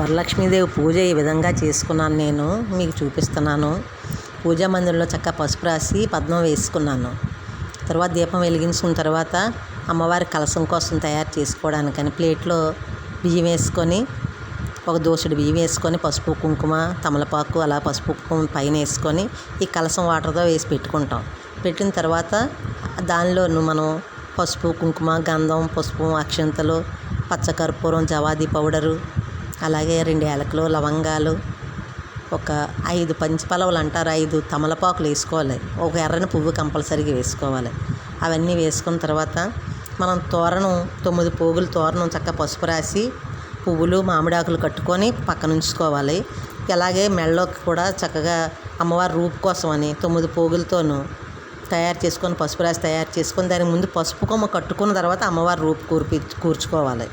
వరలక్ష్మీదేవి పూజ ఈ విధంగా చేసుకున్నాను నేను. మీకు చూపిస్తున్నాను. పూజా మందిరంలో చక్కగా పసుపు రాసి పద్మం వేసుకున్నాను. తర్వాత దీపం వెలిగించుకున్న తర్వాత అమ్మవారి కలసం కోసం తయారు చేసుకోవడానికని ప్లేట్లో బియ్యం వేసుకొని ఒక దోసుడు బియ్యం వేసుకొని పసుపు కుంకుమ తమలపాకు అలా పసుపు కుంకుమ పైన వేసుకొని ఈ కలసం వాటర్తో వేసి పెట్టుకుంటాం. పెట్టిన తర్వాత దానిలోను మనం పసుపు కుంకుమ గంధం పసుపు అక్షంతలు పచ్చకర్పూరం జవాది పౌడరు అలాగే రెండు యాలకులు లవంగాలు ఒక ఐదు పంచపలవలు అంటారు ఐదు తమలపాకులు వేసుకోవాలి. ఒక ఎర్రని పువ్వు కంపల్సరీగా వేసుకోవాలి. అవన్నీ వేసుకున్న తర్వాత మనం తోరణం తొమ్మిది పోగులు తోరణం చక్కగా పసుపు రాసి పువ్వులు మామిడాకులు కట్టుకొని పక్కన ఉంచుకోవాలి. అలాగే మెళ్ళలోకి కూడా చక్కగా అమ్మవారి రూపు కోసం అని తొమ్మిది పోగులతోనూ తయారు చేసుకొని పసుపు రాసి తయారు చేసుకొని దాని ముందు పసుపు కొమ్మ కట్టుకున్న తర్వాత అమ్మవారి రూపు కూర్పి కూర్చుకోవాలి.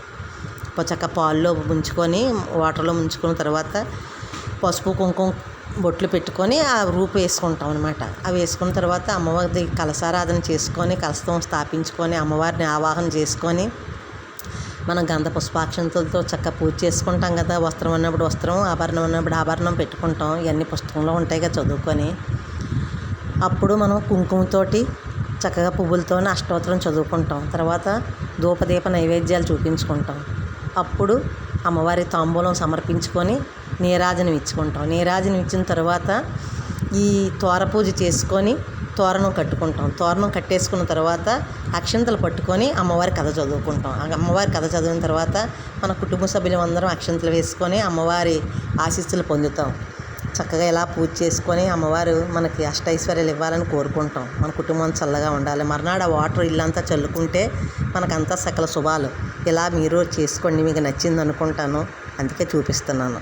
చక్క పాల్లో ముంచుకొని వాటర్లో ముంచుకున్న తర్వాత పసుపు కుంకుమ బొట్లు పెట్టుకొని ఆ రూపు వేసుకుంటాం అనమాట అవి వేసుకున్న తర్వాత అమ్మవారి కలసారాధన చేసుకొని కలసం స్థాపించుకొని అమ్మవారిని ఆవాహన చేసుకొని మనం గంధ పుష్పాక్షంతులతో చక్కగా పూజ చేసుకుంటాం కదా. వస్త్రం ఉన్నప్పుడు వస్త్రం ఆభరణం ఉన్నప్పుడు ఆభరణం పెట్టుకుంటాం. ఇవన్నీ పుస్తకంలో ఉంటాయి కదా చదువుకొని. అప్పుడు మనం కుంకుమతోటి చక్కగా పువ్వులతో అష్టోత్తరం చదువుకుంటాం. తర్వాత ధూపదీప నైవేద్యాలు చూపించుకుంటాం. అప్పుడు అమ్మవారి తాంబూలం సమర్పించుకొని నీరాజనం ఇచ్చుకుంటాం. నీరాజనం ఇచ్చిన తర్వాత ఈ తోర పూజ చేసుకొని తోరణం కట్టుకుంటాం. తోరణం కట్టేసుకున్న తర్వాత అక్షంతలు పట్టుకొని అమ్మవారి కథ చదువుకుంటాం. అమ్మవారి కథ చదివిన తర్వాత మన కుటుంబ సభ్యులం అందరం అక్షంతలు వేసుకొని అమ్మవారి ఆశీస్సులు పొందుతాం. చక్కగా ఇలా పూజ చేసుకొని అమ్మవారు మనకి అష్టైశ్వర్యాలు ఇవ్వాలని కోరుకుంటాం. మన కుటుంబం చల్లగా ఉండాలి. మర్నాడు ఆ వాటర్ ఇల్లంతా చల్లుకుంటే మనకంతా సకల శుభాలు. ఇలా మీరు చేసుకోండి మీకు నచ్చింది అనుకుంటాను అందుకే చూపిస్తున్నాను.